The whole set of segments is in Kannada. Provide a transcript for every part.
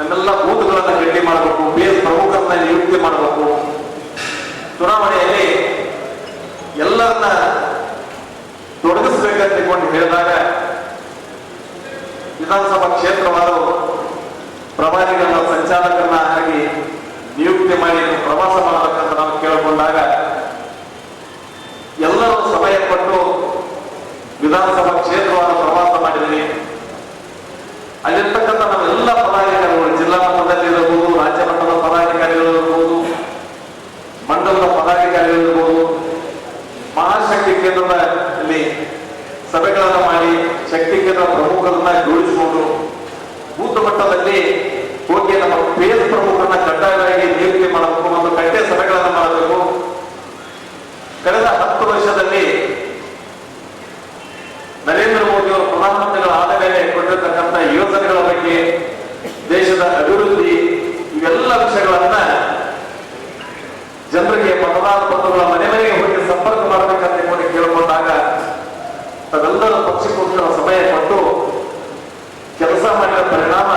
ನಮ್ಮೆಲ್ಲ ಬೂತ್ಗಳನ್ನು ಗಟ್ಟಿ ಮಾಡಬೇಕು, ಬೇಸ್ ಪ್ರಮುಖರನ್ನ ನಿಯುಕ್ತಿ ಮಾಡಬೇಕು. ಚುನಾವಣೆಯಲ್ಲಿ ಎಲ್ಲರನ್ನ ತೊಡಗಿಸ್ಬೇಕಂತಕೊಂಡು ಹೇಳಿದಾಗ ವಿಧಾನಸಭಾ ಕ್ಷೇತ್ರವಾರು ಪ್ರಭಾರಿಗಳನ್ನ, ಸಂಚಾಲಕರನ್ನ ಆಗಿ ನಿಯುಕ್ತಿ ಮಾಡಿ ಪ್ರವಾಸ ಮಾಡಬೇಕಂತ ನಾವು ಕೇಳಿಕೊಂಡಾಗ ಎಲ್ಲರೂ ಸಮಯ ಕೊಟ್ಟು ವಿಧಾನಸಭಾ ಕ್ಷೇತ್ರವಾದ ಪ್ರವಾಸ ಮಾಡಿದ್ವಿ ಅಲ್ಲಿರ್ತಕ್ಕಂಥ ನಾವೆಲ್ಲ ಪದಾಧಿಕಾರಿಗಳು ಜಿಲ್ಲಾ ಮಟ್ಟದಲ್ಲಿರಬಹುದು ರಾಜ್ಯ ಮಟ್ಟದ ಪದಾಧಿಕಾರಿಗಳಿರಬಹುದು ಮಂಡಲದ ಪದಾಧಿಕಾರಿಗಳಿರಬಹುದು ಮಹಾಶಕ್ತಿ ಕೇಂದ್ರದ ಇಲ್ಲಿ ಸಭೆಗಳನ್ನು ಮಾಡಿ ಶಕ್ತಿ ಕೇಂದ್ರ ಪ್ರಮುಖರನ್ನ ಜೋಡಿಸಿಕೊಂಡು ಬೂತ್ ಮಟ್ಟದಲ್ಲಿ ಹೋಗಿ ನಮ್ಮ ಪೇಸ್ ಪ್ರಮುಖರನ್ನ ಕಡ್ಡಾಯವಾಗಿ ನಿಯುಕ್ತಿ ಮಾಡಬೇಕು ಮತ್ತು ಕಟ್ಟೆ ಸಭೆಗಳನ್ನು ಮಾಡಬೇಕು. ಕಳೆದ ಹತ್ತು ವರ್ಷದಲ್ಲಿ ನರೇಂದ್ರ ಮೋದಿ ಅವರು ಪ್ರಧಾನಮಂತ್ರಿಗಳ ಆದ ಮೇಲೆ ಕೊಟ್ಟಿರ್ತಕ್ಕಂಥ ಯೋಜನೆಗಳ ಬಗ್ಗೆ ದೇಶದ ಅಭಿವೃದ್ಧಿ, ಇವೆಲ್ಲ ವಿಷಯಗಳನ್ನ ಜನರಿಗೆ ಮತದಾನ ಪತ್ರಗಳ ಮನೆ ಮನೆಗೆ ಹೋಗಿ ಸಂಪರ್ಕ ಮಾಡಬೇಕಂತ ತಿಳ್ಕೊಂಡು ಕೇಳಿಕೊಂಡಾಗ ಅದೆಲ್ಲರ ಪಕ್ಷಕ್ಕೋಸ್ಕರ ಸಮಯ ಕೊಟ್ಟು ಕೆಲಸ ಮಾಡಿದ ಪರಿಣಾಮ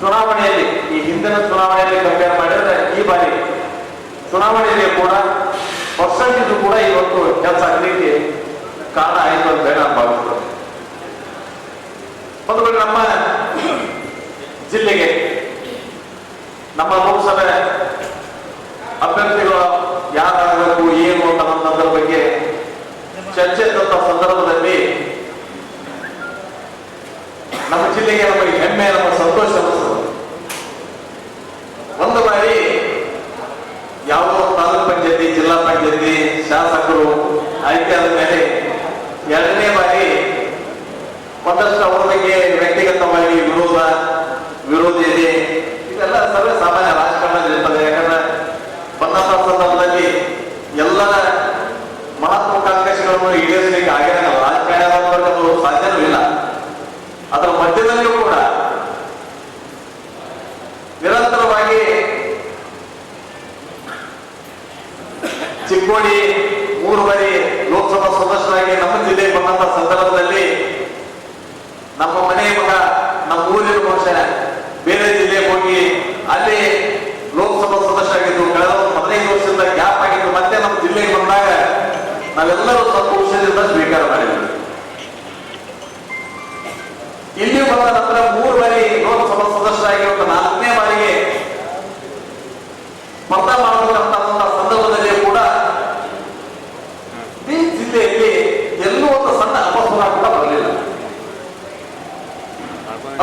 ಚುನಾವಣೆಯಲ್ಲಿ, ಈ ಹಿಂದಿನ ಚುನಾವಣೆಯಲ್ಲಿ ಕಂಪೇರ್ ಮಾಡಿದ್ರೆ ಈ ಬಾರಿ ಚುನಾವಣೆಯಲ್ಲಿ ಕೂಡ ಪರ್ಸೆಂಟೇಜ್ ಕೂಡ ಇವತ್ತು ಕೆಲಸ ಆಗಲಿಕ್ಕೆ ಕಾರಣ ಆಯಿತು ಅಂತ ಹೇಳಿ ನಾನು ಭಾವಿಸ್ತೇನೆ. ಒಂದು ನಮ್ಮ ಜಿಲ್ಲೆಗೆ ನಮ್ಮ ಲೋಕಸಭೆ ಅಭ್ಯರ್ಥಿಗಳು ಯಾರಾಗಬೇಕು, ಏನು ಅನ್ನೋದ್ರ ಬಗ್ಗೆ ಚರ್ಚೆ ತಂದ ಸಂದರ್ಭದಲ್ಲಿ ನಮ್ಮ ಜಿಲ್ಲೆಗೆ ನಮಗೆ ಹೆಮ್ಮೆ, ನಮ್ಮ ಸಂತೋಷ ಒಂದು ಬಾರಿ ಯಾವುದೋ ತಾಲೂಕ್ ಪಂಚಾಯತಿ ಜಿಲ್ಲಾ ಪಂಚಾಯತಿ ಶಾಸಕರು ಆಯ್ಕೆ ಆದ ಮೇಲೆ ಎರಡನೇ ಬಾರಿ ಒಂದಷ್ಟು ಅವರ ಬಗ್ಗೆ ವ್ಯಕ್ತಿಗತವಾಗಿ ವಿರೋಧ ವಿರೋಧಿ ಇದೆ ಇದೆಲ್ಲ ಸರ್ವೇ ಸಾಮಾನ್ಯ ರಾಜಕಾರಣದಲ್ಲಿ ಇರ್ತದೆ ಯಾಕಂದ್ರೆ ಬಂದಂತ ಸಂದರ್ಭದಲ್ಲಿ ಎಲ್ಲರ ಮಹತ್ವಾಕಾಂಕ್ಷೆಗಳನ್ನು ಈಡೇರಿಸಲಿಕ್ಕೆ ಆಗಿರಲ್ಲ ಸಾಧ್ಯನೂ ಇಲ್ಲ. ಅದರ ಮಧ್ಯದಲ್ಲಿಯೂ ಕೂಡ. ನಿರಂತರವಾಗಿ ಚಿಕ್ಕೋಡಿ ಮೂರು ಬಾರಿ ಲೋಕಸಭಾ ಸದಸ್ಯರಾಗಿ ನಮ್ಮ ಜಿಲ್ಲೆಗೆ ಬಂದಂತ ಸಂದರ್ಭದಲ್ಲಿ ನಮ್ಮ ಮನೆ ಮಗ, ನಮ್ಮ ಊರಿನ ಮನುಷ್ಯ, ಬೇರೆ ಜಿಲ್ಲೆಗೆ ಹೋಗಿ ಅಲ್ಲಿ ಲೋಕಸಭಾ ಸದಸ್ಯರಾಗಿದ್ದು, ಕಳೆದ ಒಂದು ಹದಿನೈದು ವರ್ಷದಿಂದ ಗ್ಯಾಪ್ ಆಗಿದ್ದು ಮತ್ತೆ ನಮ್ಮ ಜಿಲ್ಲೆಗೆ ಬಂದಾಗ ನಾವೆಲ್ಲರೂ ಸಂತೋಷದಿಂದ ಸ್ವೀಕಾರ ಮಾಡಿದ್ವಿ. ಇಲ್ಲಿ ಬಂದ ನಂತರ ಮೂರು ಬಾರಿ ಲೋಕಸಭಾ ಸದಸ್ಯರಾಗಿರುವ ನಾಲ್ಕನೇ ಬಾರಿಗೆ ಸ್ಪರ್ಧಾ ಮಾಡಬೇಕಂತ ಸಂದರ್ಭದಲ್ಲಿ ಕೂಡ ಈ ಜಿಲ್ಲೆಯಲ್ಲಿ ಎಲ್ಲೂ ಒಂದು ಸಣ್ಣ ಅಪಸ್ವರ ಕೂಡ ಬರಲಿಲ್ಲ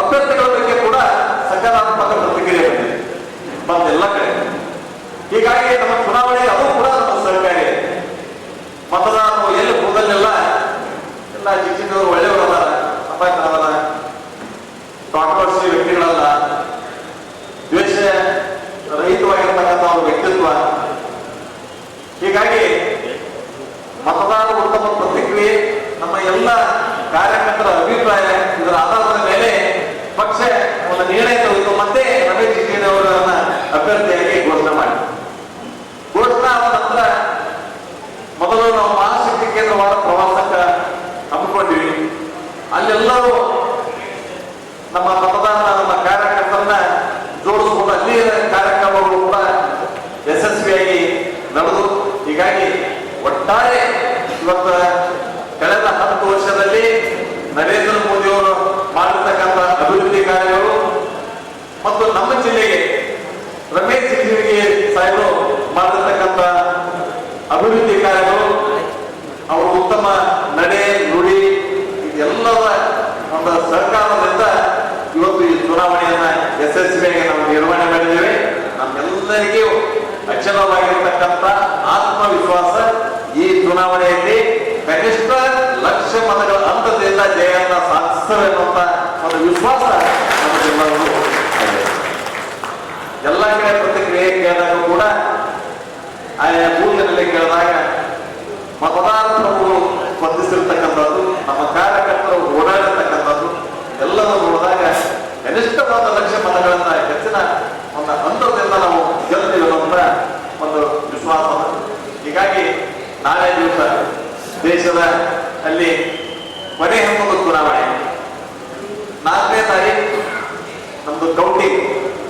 ಅಭ್ಯರ್ಥಿಗಳ ಬಗ್ಗೆ ಕೂಡ ಸಕಾರಾತ್ಮಕ ಪ್ರತಿಕ್ರಿಯೆ ಬಂದಿದೆ ಬಂದೆಲ್ಲ ಕಡೆ ಹೀಗಾಗಿ ನಮ್ಮ ಚುನಾವಣೆ ಅದು ಕೂಡ ನಮ್ಮ ಸರ್ಕಾರಿ ಮತದಾರರು ಎಲ್ಲಿ ಹೋದಲ್ಲೆಲ್ಲ ಎಲ್ಲ ಚಿಕ್ಕಿದವರು ಒಳ್ಳೆಯವರು ಅದಾರ ಸಂಪಾದಕರದಾರ ಕಾಂಟ್ರವರ್ಸಿ ವ್ಯಕ್ತಿಗಳಲ್ಲ ದ್ವೇಷ ರಹಿತವಾಗಿರ್ತಕ್ಕಂಥ ಅವ್ರ ವ್ಯಕ್ತಿತ್ವ ಹೀಗಾಗಿ ಮತದಾರರ ಉತ್ತಮ ಪ್ರತಿಕ್ರಿಯೆ ನಮ್ಮ ಎಲ್ಲ ಕಾರ್ಯಕರ್ತರ ಅಭಿಪ್ರಾಯ ಇದರ ಆಧಾರದ ಮೇಲೆ ಪಕ್ಷ ಒಂದು ನಿರ್ಣಯ ತೆಗೆದು ಮತ್ತೆ ರಮೇಶ್ ಅವರನ್ನ ಅಭ್ಯರ್ಥಿಯಾಗಿ ಘೋಷಣೆ ಮಾಡಿ. ಘೋಷಣೆ ಆದ ನಂತರ ಮೊದಲು ನಾವು ಮಹಾಶಕ್ತಿ ಕೇಂದ್ರವಾದ ಪ್ರವಾಸಕ್ಕೆ ಹಮ್ಮಿಕೊಂಡಿವಿ. ಅಲ್ಲೆಲ್ಲರೂ ನಮ್ಮ ಮತದಾನ ನಮ್ಮ ಕಾರ್ಯಕರ್ತರನ್ನ ಜೋಡಿಸ್ಕೊಂಡು ಅಲ್ಲಿ ಕಾರ್ಯಕ್ರಮಗಳು ಕೂಡ ಯಶಸ್ವಿಯಾಗಿ ನಡೆದು ಹೀಗಾಗಿ ಒಟ್ಟಾರೆ ಇವತ್ತು ಕಳೆದ ಹತ್ತು ವರ್ಷದಲ್ಲಿ ನರೇಂದ್ರ ಮೋದಿ ಅವರು ಮಾಡಿರ್ತಕ್ಕಂಥ ಅಭಿವೃದ್ಧಿ ಕಾರ್ಯಗಳು ಮತ್ತು ನಮ್ಮ ಜಿಲ್ಲೆಗೆ ರಮೇಶ್ ಜಿಗಜಿಣಗಿ ಸಾಹೇಬರು ಮಾಡಿರ್ತಕ್ಕಂಥ ಅಭಿವೃದ್ಧಿ ಕಾರ್ಯಗಳು ಅವರು ಉತ್ತಮ ನಡೆ ನುಡಿ ಇದೆಲ್ಲದ ಒಂದು ಸರ್ಕಾರದಿಂದ ಇವತ್ತು ಈ ಚುನಾವಣೆಯನ್ನ ಯಶಸ್ವಿಯಾಗಿ ನಾವು ನಿರ್ವಹಣೆ ಮಾಡಿದ್ದೇವೆ ನಮ್ಮೆಲ್ಲರಿಗೂ ಅಚಲವಾಗಿರ್ತಕ್ಕಂಥ ಆತ್ಮವಿಶ್ವಾಸ ಈ ಚುನಾವಣೆಯಲ್ಲಿ ಕನಿಷ್ಠ ಲಕ್ಷ ಮತಗಳ ಅಂತದಿಂದ ಜಯನ್ನ ಸಾಧಿಸಬೇಕಂತ ಒಂದು ವಿಶ್ವಾಸ ನಮಗೆಲ್ಲರಿಗೂ. ಎಲ್ಲ ಕಡೆ ಪ್ರತಿಕ್ರಿಯೆ ಕೇಳಿದಾಗ ಕೂಡ ಆಯಾ ಬೂತ್ನಲ್ಲಿ ಕೇಳಿದಾಗ ಮತದಾರ ಪ್ರಭುಗಳು ಸ್ಪಂದಿಸಿರ್ತಕ್ಕಂಥದ್ದು ನಮ್ಮ ಕಾರ್ಯಕರ್ತರು ಓಡಾಡಿರ್ತಕ್ಕಂಥದ್ದು ಎಲ್ಲವೂ ನೋಡಿದಾಗ ಕನಿಷ್ಠ ಒಂದು ಲಕ್ಷ ಮತಗಳನ್ನ ಹೆಚ್ಚಿನ ಒಂದು ಹಂತದಿಂದ ನಾವು ಗೆಲ್ತೀವಿ ಅನ್ನುವಂಥ ಒಂದು ವಿಶ್ವಾಸ ಹೀಗಾಗಿ ನಾಳೆ ದಿವಸ ದೇಶದ ಅಲ್ಲಿ ಕೊನೆ ಹಂತದ ಚುನಾವಣೆ ನಾಲ್ಕನೇ ತಾರೀಕು ನಮ್ದು ಕೌಂಟಿಂಗ್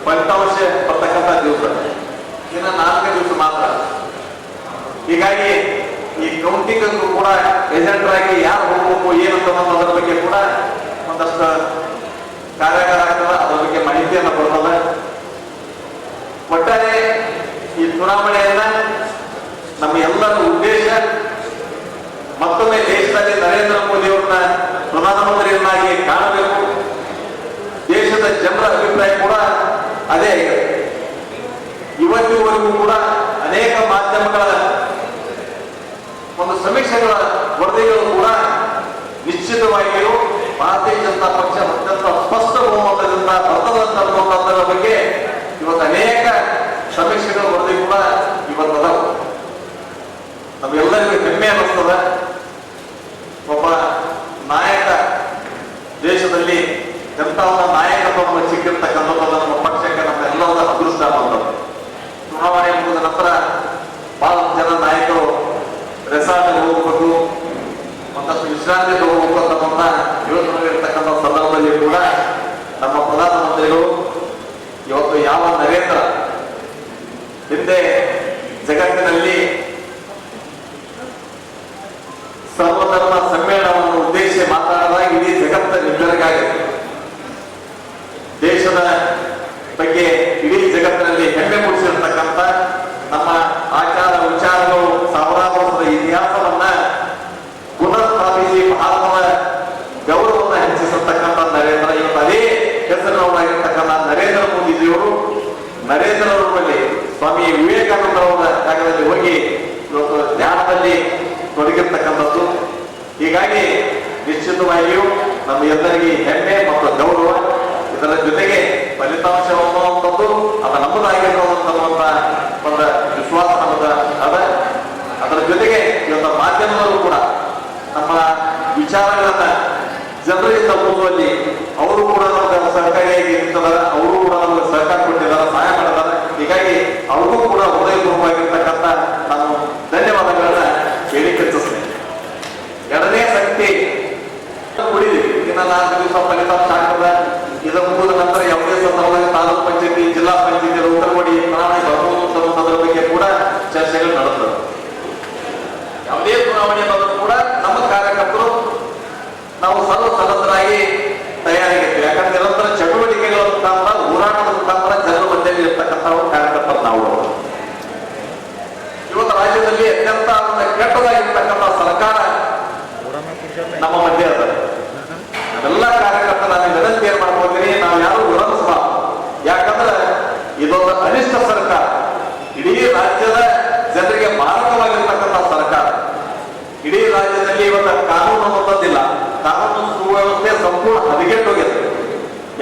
ಫಲಿತಾಂಶ ಬರ್ತಕ್ಕಂಥ ದಿವಸ ಇನ್ನು ನಾಲ್ಕನೇ ದಿವಸ ಮಾತ್ರ ಹೀಗಾಗಿ ಈ ಅಂದ್ರೂ ಕೂಡ ಏಜೆಂಟರ್ ಆಗಿ ಯಾರು ಹೋಗ್ಬೇಕು ಅನ್ನೋದು ಅದರ ಬಗ್ಗೆ ಕೂಡ ಒಂದಷ್ಟು ಕಾರ್ಯಾಗಾರ ಆಗ್ತದ, ಅದ್ರ ಬಗ್ಗೆ ಮಾಹಿತಿಯನ್ನು ಕೊಡ್ತದ. ಒಟ್ಟಾರೆ ಈ ಚುನಾವಣೆಯನ್ನ ನಮ್ಮ ಎಲ್ಲರ ಉದ್ದೇಶ ಮತ್ತೊಮ್ಮೆ ದೇಶದಲ್ಲಿ ನರೇಂದ್ರ ಮೋದಿ ಅವ್ರನ್ನ ಪ್ರಧಾನಮಂತ್ರಿಯನ್ನಾಗಿ ಕಾಣಬೇಕು. ದೇಶದ ಜನರ ಅಭಿಪ್ರಾಯ ಕೂಡ ಅದೇ. ಇವತ್ತಿವರೆಗೂ ಕೂಡ ಅನೇಕ ಮಾಧ್ಯಮಗಳ ಒಂದು ವರದಿಗಳು ಕೂಡ ನಿಶ್ಚಿತವಾಗಿಯೂ ಭಾರತೀಯ ಜನತಾ ಪಕ್ಷ ಅತ್ಯಂತ ಸ್ಪಷ್ಟ ಬಹುಮತದಿಂದ ಬರ್ತದಂತ ಬಗ್ಗೆ ಇವತ್ತು ಅನೇಕ ಸಮೀಕ್ಷೆಗಳ ವರದಿ ಕೂಡ ಇವತ್ತು ಅದಾವ ನಮ್ಗೆಲ್ಲರಿಗೂ ಹೆಮ್ಮೆ ಅನ್ನಿಸ್ತದ. ಒಬ್ಬ ನಾಯಕ ದೇಶದಲ್ಲಿ ಎಂತ ನಾಯಕತ್ವ ಸಿಕ್ಕಿರ್ತಕ್ಕಂಥದ್ದು ನಮ್ಮ ಪಕ್ಷಕ್ಕೆ ನಮ್ಮ ಅದೃಷ್ಟ ಬಂದದ್ದು. ಚುನಾವಣೆ ಮುಗಿದ ನಂತರ ಬಹಳ ಜನ ನಾಯಕರು ರೆಸಾರ್ಟ್ ಹೋಗ್ಬೇಕು ಒಂದಷ್ಟು ವಿಶ್ರಾಂತಿ ಯೋಚನೆ ಇರ್ತಕ್ಕಂಥ ಸಂದರ್ಭದಲ್ಲಿ ಕೂಡ ನಮ್ಮ ಪ್ರಧಾನಮಂತ್ರಿಗಳು ಇವತ್ತು ಯಾವ ನರೇಂದ್ರ ಹಿಂದೆ ಜಗತ್ತಿನಲ್ಲಿ ಸರ್ವಧರ್ಮ ಸಮ್ಮೇಳನವನ್ನು ಉದ್ದೇಶಿಸಿ ಮಾತಾಡಿದಾಗ ಇಡೀ ಜಗತ್ತ ನಿಬ್ಬೆರಗಾಗಿದೆ ದೇಶದ ಬಗ್ಗೆ ಇಡೀ ಜಗತ್ತಿನಲ್ಲಿ ಹೆಮ್ಮೆ ಮೂಡಿಸಿರ್ತಕ್ಕಂಥ ಇವತ್ತು ಧ್ಯಾನದಲ್ಲಿ ತೊಡಗಿರ್ತಕ್ಕಂಥದ್ದು. ಹೀಗಾಗಿ ನಿಶ್ಚಿತವಾಗಿಯೂ ನಮ್ಮ ಎಲ್ಲರಿಗೆ ಹೆಮ್ಮೆ ಮತ್ತು ಗೌರವ ಇದರ ಜೊತೆಗೆ ಫಲಿತಾಂಶ ಅನ್ನುವಂಥದ್ದು ಅದು ನಮ್ಮದಾಗಿರುವಂತ ಒಂದು ವಿಶ್ವಾಸ ನಮ್ಮದ ಅದ. ಅದರ ಜೊತೆಗೆ ಇವತ್ತು ಮಾಧ್ಯಮದವರು ಕೂಡ ನಮ್ಮ ವಿಚಾರಗಳನ್ನ ಜನರಿಗೆ ತಲುಪುವಲ್ಲಿ ಅವರು ಕೂಡ ನಮಗೆ ಸಹಕಾರಿಯಾಗಿ ಇರ್ತಾರೆ ಅವರು ಕೂಡ ನಮಗೆ ಸಹಕಾರ ಕೊಟ್ಟಿದ್ದಾರೆ, ಸಹಾಯ ಮಾಡಿದ್ದಾರೆ. ಹೀಗಾಗಿ ಅವ್ರಿಗೂ ಕೂಡ ಹೃದಯಪೂರ್ವವಾಗಿರ್ತಕ್ಕಂಥ ನಾನು ಧನ್ಯವಾದಗಳನ್ನ ಹೇಳಿಕೆ ಎರಡನೇ ಶಕ್ತಿ ಉಳಿದಿವಿ ಇನ್ನ ನಾಲ್ಕು ದಿವಸ ಫಲಿತಾಂಶ ಆಗ್ತದ ಇದು ಮುಗಿದ ನಂತರ ಯಾವುದೇ ಸಂದರ್ಭದಲ್ಲಿ ತಾಲೂಕು ಪಂಚಾಯತಿ ಜಿಲ್ಲಾ ಪಂಚಾಯತಿ ಉತ್ತರಕೊಡಿ ಚುನಾವಣೆ ಬರ್ಬೋದು ಅನ್ನೋದ್ರ ಬಗ್ಗೆ ಕೂಡ ಚರ್ಚೆಗಳು ನಡೆಸ್ತವೆ ಯಾವುದೇ ಚುನಾವಣೆ ಬಂದರೂ ಕೂಡ ನಮ್ಮ ಕಾರ್ಯಕರ್ತರು ನಾವು ಸರ್ವ ಸನ್ನದ್ಧರಾಗಿ ತಯಾರಾಗಿರ್ತೀವಿ ಯಾಕಂದ್ರೆ ನಿರಂತರ ಚಟುವಟಿಕೆಗಳ ಮುಖಾಂತರ ಹೋರಾಟದ ಮುಖಾಂತರ ಜನರ ಇರ್ತಕ್ಕಂಥ ಕಾರ್ಯಕರ್ತರು ನಾವು. ಇವತ್ತು ರಾಜ್ಯದಲ್ಲಿ ಅತ್ಯಂತ ಕೆಟ್ಟದಾಗಿರ್ತಕ್ಕಂಥ ಸರ್ಕಾರ ನಮ್ಮ ಮಧ್ಯೆ ಅದ. ಎಲ್ಲ ಕಾರ್ಯಕರ್ತರ ನಾನು ವಿನಂತಿ ಏನ್ ಮಾಡ್ಕೊತೀನಿ ನಾವು ಯಾರು ವಿರೋಧಿಸಬಾರ್ದು. ಯಾಕಂದ್ರೆ ಇದೊಂದು ಅನಿಷ್ಟ ಸರ್ಕಾರ. ಇಡೀ ರಾಜ್ಯದ ಜನರಿಗೆ ಮಾರಕವಾಗಿರ್ತಕ್ಕಂಥ ಸರ್ಕಾರ. ಇಡೀ ರಾಜ್ಯದಲ್ಲಿ ಇವತ್ತು ಕಾನೂನು ಅನ್ನೋದಿಲ್ಲ ಕಾನೂನು ಸುವ್ಯವಸ್ಥೆ ಸಂಪೂರ್ಣ ಹದಗೆಟ್ಟೋಗಿದೆ.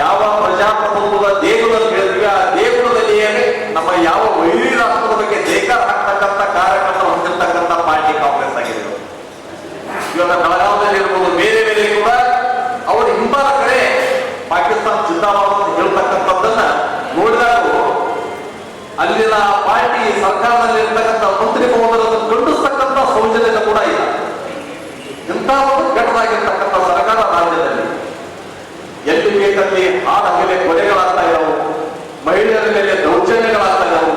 ಯಾವ ಪ್ರಜಾಪ್ರಭುತ್ವದ ದೇಗುಲ ಹೇಳ್ತೀವಿ ಆ ದೇಗುಲದಲ್ಲಿಯೇ ನಮ್ಮ ಯಾವ ವೈರಿ ರಾಷ್ಟ್ರದ ಬಗ್ಗೆ ನೇಕಾರ ಹಾಕ್ತಕ್ಕಂಥ ಕಾರ್ಯಕರ್ತ ಹೊಂದಿರ್ತಕ್ಕಂಥ ಪಾರ್ಟಿ ಕಾಂಗ್ರೆಸ್ ಆಗಿದೆ ಇವಾಗ ಬೆಳಗಾವದಲ್ಲಿ ಇರ್ಬೋದು, ಬೇರೆ ಬೇರೆ ಕೂಡ ಅವರು ಕಡೆ ಪಾಕಿಸ್ತಾನ ಜಿಂದಾಬಾದ್ ಹೇಳ್ತಕ್ಕಂಥದ್ದನ್ನ ನೋಡಿದಾಗ ಅಲ್ಲಿನ ಪಾರ್ಟಿ ಸರ್ಕಾರದಲ್ಲಿ ಇರ್ತಕ್ಕಂಥ ಮಂತ್ರಿ ಮಹೋದರನ್ನು ಖಂಡಿಸ್ತಕ್ಕಂಥ ಸೌಜನ್ಯತೆ ಕೂಡ ಇಲ್ಲ. ಇಂಥ ಒಂದು ಕೆಟ್ಟದಾಗಿರ್ತಕ್ಕಂಥ ಸರ್ಕಾರ ರಾಜ್ಯದಲ್ಲಿ. ಜೀವಿತದಲ್ಲಿ ಆದ ಮೇಲೆ ಕೊಲೆಗಳಾಗ್ತಾ ಇದ್ದಾವೆ ಮಹಿಳೆಯರ ಮೇಲೆ ದೌರ್ಜನ್ಯಗಳಾಗ್ತಾ ಇದ್ದಾವೆ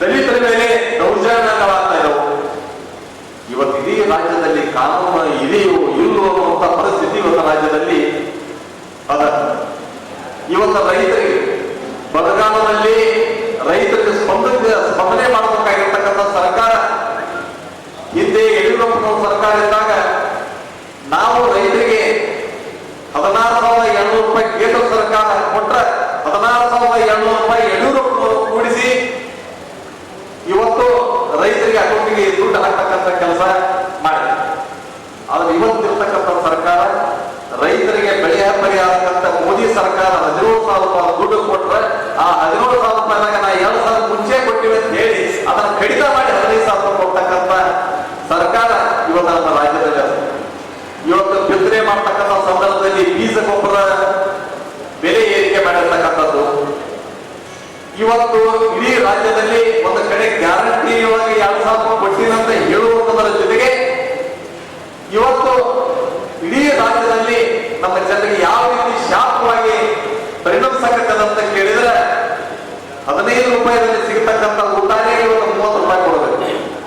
ದಲಿತರ ಮೇಲೆ ದೌರ್ಜನ್ಯಗಳಾಗ್ತಾ ಇದ್ದಾವೆ ಇವತ್ತು ಇಡೀ ರಾಜ್ಯದಲ್ಲಿ ಕಾನೂನು ಇದೆಯೋ ಇಲ್ಲೋ ಅಂತ ಪರಿಸ್ಥಿತಿ ಇವತ್ತು ರಾಜ್ಯದಲ್ಲಿ ಅದ. ಇವತ್ತು ರೈತರಿಗೆ ಇವತ್ತು ರೈತರಿಗೆ ಅಕೌಂಟಿಗೆ ದುಡ್ಡು ಹಾಕ್ತಕ್ಕಂಥ ಕೆಲಸ ಮಾಡಿದೆ. ಆದ್ರೆ ಇವತ್ತಿರ್ತಕ್ಕಂಥ ಸರ್ಕಾರ ರೈತರಿಗೆ ಬೆಳೆಯ ಪರಿಹಾರಕ್ಕಂತ ಮೋದಿ ಸರ್ಕಾರ ಹದಿನೇಳು ಸಾವಿರ ರೂಪಾಯಿ ದುಡ್ಡು ಕೊಟ್ರೆ ಆ ಹದಿನೇಳು ಸಾವಿರ ರೂಪಾಯಿನಾಗ ನಾ ಎರಡು ಸಾವಿರ ಮುಂಚೆ ಕೊಟ್ಟಿವೆ ಅಂತ ಹೇಳಿ ಅದನ್ನು ಕಡಿತ ಮಾಡಿ ಹದಿನೈದು ಸಾವಿರ ರೂಪಾಯಿ ಕೊಡ್ತಕ್ಕಂಥ ಸರ್ಕಾರ ಇವತ್ತು ನಮ್ಮ ರಾಜ್ಯದಲ್ಲಿ ಇವತ್ತು ಬಿತ್ತನೆ ಮಾಡ್ತಕ್ಕಂಥ ಸಂದರ್ಭದಲ್ಲಿ ಬೀಜ ಗೊಬ್ಬರ ಬೆಲೆ ಏರಿಕೆ ಮಾಡಿರ್ತಕ್ಕಂಥದ್ದು ಇವತ್ತು ಇಡೀ ರಾಜ್ಯದಲ್ಲಿ ಒಂದು ಕಡೆ ಗ್ಯಾರಂಟಿಯಾಗಿ ಎರಡು ಸಾವಿರ ಕೊಟ್ಟಿನಂತ ಹೇಳುವುದರ ಜೊತೆಗೆ ಇವತ್ತು ಇಡೀ ರಾಜ್ಯದಲ್ಲಿ ನಮ್ಮ ಜನರಿಗೆ ಯಾವ ರೀತಿ ಶಾಪವಾಗಿ ಪರಿಣಮಿಸಕತ್ತದ ಅಂತ ಕೇಳಿದ್ರೆ ಹದಿನೈದು ರೂಪಾಯಿದಲ್ಲಿ ಸಿಗತಕ್ಕಂಥ ಊಟನೇ ಇವತ್ತು ಮೂವತ್ತು ರೂಪಾಯಿ ಕೊಡಬೇಕು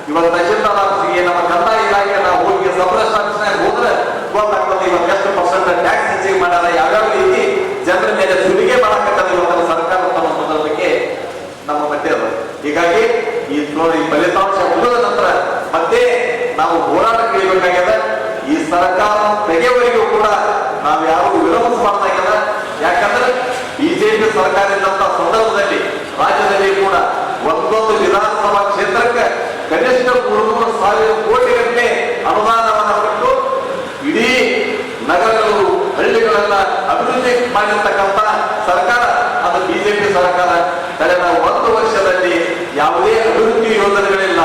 ಇವತ್ತು ತಹಶೀಲ್ದಾರ್ ಆಫೀಸ್ಗೆ ನಮ್ಮ ಕಂದಾಯ ಇಲಾಖೆ ನಾವು ಹೋಗಿ ಸಬ್ರಸ್ಟ್ ಆಫೀಸ್ನಾಗ ಹೋದ್ರೆ ಗೊತ್ತಾಗ್ತದೆ ಇವತ್ತು ಎಷ್ಟು ಪರ್ಸೆಂಟ್ ಟ್ಯಾಕ್ಸ್ ಹೆಚ್ಚಿಗೆ ಮಾಡ್ಯಾರ ಯಾವ್ಯಾವ ರೀತಿ ಜನರ ಮೇಲೆ ಸುಲಿಗೆ ಮಾಡಕತ್ತದ ಇವತ್ತು ಸರ್ಕಾರ ತಮ್ಮ ಸಂದರ್ಭಕ್ಕೆ ನಮ್ಮ ಮಧ್ಯೆ ಅದ ಹೀಗಾಗಿ ಈ ಚುನಾವಣೆ ಈ ಫಲಿತಾಂಶ ಮುಗಿದ ನಂತರ ಮತ್ತೆ ನಾವು ಹೋರಾಟ ಕೇಳಬೇಕಾಗ್ಯದ ಈ ಸರ್ಕಾರ ತೆಗೆಯವರೆಗೂ ಕೂಡ ನಾವು ಯಾರು ವಿರೋಧಿಸಬಾರ್ದಾಗ್ಯದ ಯಾಕಂದ್ರೆ ಬಿಜೆಪಿ ಸರ್ಕಾರ ಇದ್ದಂತ ಸಂದರ್ಭದಲ್ಲಿ ರಾಜ್ಯದಲ್ಲಿ ಕೂಡ ಒಂದೊಂದು ವಿಧಾನಸಭಾ ಕ್ಷೇತ್ರಕ್ಕೆ ಕನಿಷ್ಠ ಮೂರು ಸಾವಿರ ಕೋಟಿ ಗಟ್ಟಲೆ ಅನುದಾನವನ್ನು ಕೊಟ್ಟು ಇಡೀ ನಗರಗಳು ಹಳ್ಳಿಗಳೆಲ್ಲ ಅಭಿವೃದ್ಧಿ ಮಾಡಿರ್ತಕ್ಕಂಥ ಸರ್ಕಾರ ಅದು ಬಿಜೆಪಿ ಸರ್ಕಾರ ಕಳೆದ ಒಂದು ವರ್ಷದಲ್ಲಿ ಯಾವುದೇ ಅಭಿವೃದ್ಧಿ ಯೋಜನೆಗಳಿಲ್ಲ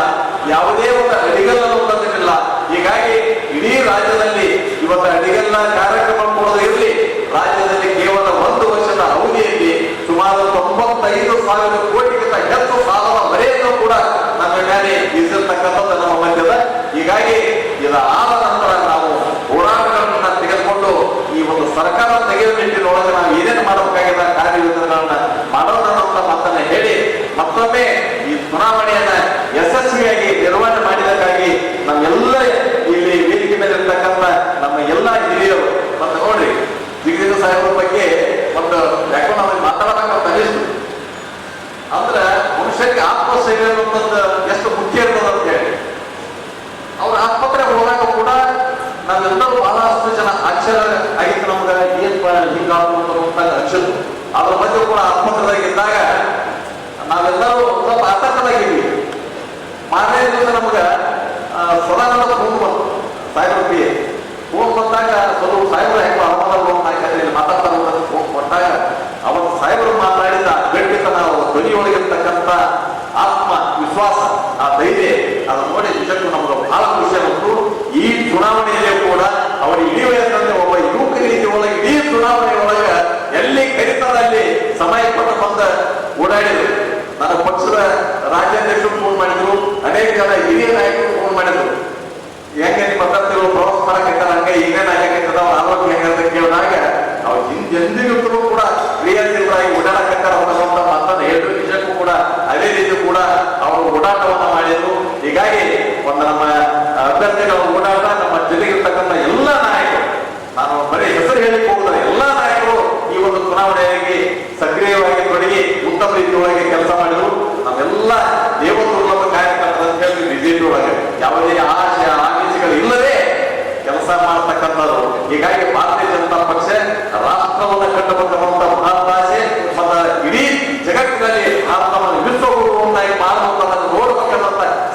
ಯಾವುದೇ ಒಂದು ಅಡಿಗಲ್ಲನ್ನು ತಂದಿಲ್ಲ ಹೀಗಾಗಿ ಇಡೀ ರಾಜ್ಯದಲ್ಲಿ ಇವತ್ತು ಅಡಿಗಲ್ಲ ಕಾರ್ಯಕ್ರಮ ಕೊಡೋದು ಇರಲಿ ರಾಜ್ಯದಲ್ಲಿ ಕೇವಲ ಒಂದು ವರ್ಷದ ಅವಧಿಯಲ್ಲಿ ಸುಮಾರು ತೊಂಬತ್ತೈದು ಸಾವಿರ ಕೋಟಿಗಿಂತ ಹೆಚ್ಚು ಸಾಲದ ಹೊರೆಯನ್ನು ಕೂಡ ನಮ್ಮ ಮೇಲೆ ಬೀಸಿರ್ತಕ್ಕಂಥದ್ದು ನಮ್ಮ ಮಧ್ಯದ ಹೀಗಾಗಿ ಇದಾದ ನಂತರ ನಾವು ಹೋರಾಟಗಳನ್ನ ತೆಗೆದುಕೊಂಡು ಈ ಒಂದು ಸರ್ಕಾರ ತೆಗೆಯುವ ನಿಟ್ಟಿನೊಳಗೆ ನಾವು ಏನೇನು ಮಾಡಬೇಕಾಗಿದೆ ಕಾರ್ಯಯೋಜನೆಗಳನ್ನ ಮಾಡೋದನ್ನ ಅಂತ ಮಾತನ್ನ ಹೇಳಿ ಮತ್ತೊಮ್ಮೆ ಈ ಚುನಾವಣೆಯನ್ನ ಯಶಸ್ವಿಯಾಗಿ ನಿರ್ವಹಣೆ ಮಾಡಿದಕ್ಕಾಗಿ ನಮ್ಮೆಲ್ಲ ಇಲ್ಲಿ ವೇದಿಕೆ ಮೇಲೆ ಇರ್ತಕ್ಕಂಥ ನಮ್ಮ ಎಲ್ಲ ಹಿರಿಯರು. ಮತ್ತೆ ನೋಡ್ರಿ ದಿಗ್ವಿಜಯ ಸಾಹೇಬ್ರ ಬಗ್ಗೆ ಒಂದು ಯಾಕೋ ನಾವು ಮಾತಾಡಬೇಕಂತ ಅನಿಸ್ತು ಅಂದ್ರ ಮನುಷ್ಯರಿಗೆ ಆತ್ಮಸ್ಥೈರ್ಯ ಎಷ್ಟು ಮುಖ್ಯ ಇರ್ತದ ಅಂತ ಹೇಳಿ. ಅವ್ರ ಆಸ್ಪತ್ರೆ ಹೋದಾಗ ಕೂಡ ನಾವೆಲ್ಲ ಆಶ್ಚರ್ಯ ಆಗಿತ್ತು ನಮ್ಗೆ ಏನ್ ಹಿಂಗಾಗ್ಬೋದು ಅಂತ ಅನ್ಸಿತ್ತು ಅದ್ರ ಬಗ್ಗೆ ಕೂಡ ಆಸ್ಪತ್ರೆದಾಗ ಇದ್ದಾಗ ನಾವೆಲ್ಲರೂ ಸ್ವಲ್ಪ ಆತಂಕದಾಗಿದ್ವಿ. ಮಾರನೇ ದಿವಸ ನಮ್ಗ ಸದಾನಂದ ಫೋನ್ ಬಂತು ಸಾಹೇಬ್ರಿಗೆ ಫೋನ್ ಬಂದಾಗ ಸ್ವಲ್ಪ ಸಾಹೇಬ್ರ ಹೆಂಗ ಆರಾಮದಾಗ ಹಾಕಿದ್ರೆ ಮಾತಾಡ್ತಾರೆ ಫೋನ್ ಕೊಟ್ಟಾಗ ಅವತ್ತು ಸಾಹೇಬರು ಮಾತಾಡಿದ ಗಟ್ಟಿತ ನಾವು ಧ್ವನಿಯೊಳಗಿರ್ತಕ್ಕಂಥ ಆತ್ಮ ವಿಶ್ವಾಸ ಆ ಧೈರ್ಯ, ಅದನ್ನ ನೋಡಿ ನಿಜಕ್ಕೂ ನಮ್ಗೆ ಬಹಳ ಖುಷಿ.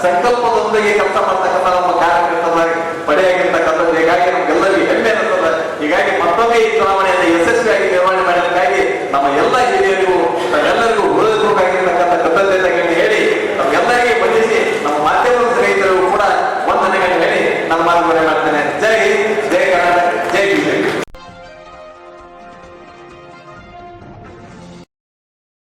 ಸಂಕಲ್ಪದೊಂದಿಗೆ ಕೆಲಸ ಮಾಡ್ತಕ್ಕಂಥ ನಮ್ಮ ಕಾರ್ಯಕರ್ತರ ಪಡೆಯಾಗಿರ್ತಕ್ಕಂಥ ಹೀಗಾಗಿ ನಮಗೆಲ್ಲರಿಗೂ ಹೆಮ್ಮೆ ಅನ್ನಿಸ್ತದೆ ಹೀಗಾಗಿ ಮತ್ತೊಮ್ಮೆ ಈ ಚುನಾವಣೆಯನ್ನು ಯಶಸ್ವಿಯಾಗಿ ನಿರ್ವಹಣೆ ಮಾಡೋದಕ್ಕಾಗಿ ನಮ್ಮ ಎಲ್ಲ ಹಿರಿಯರಿಗೂ, ನಮ್ಮೆಲ್ಲರಿಗೂ ಹೃದಯಪೂರ್ವಕವಾಗಿರ್ತಕ್ಕಂಥ ಕೃತಜ್ಞತೆಗಳನ್ನು ಹೇಳಿ, ನಮ್ಗೆಲ್ಲರಿಗೆ ಬಂಧಿಸಿ ನಮ್ಮ ಮಾಧ್ಯಮ ಸ್ನೇಹಿತರು ಕೂಡ ವಂದನೆಗಳನ್ನು ಹೇಳಿ ನಮ್ಮ ಮಾತುಗಳನ್ನು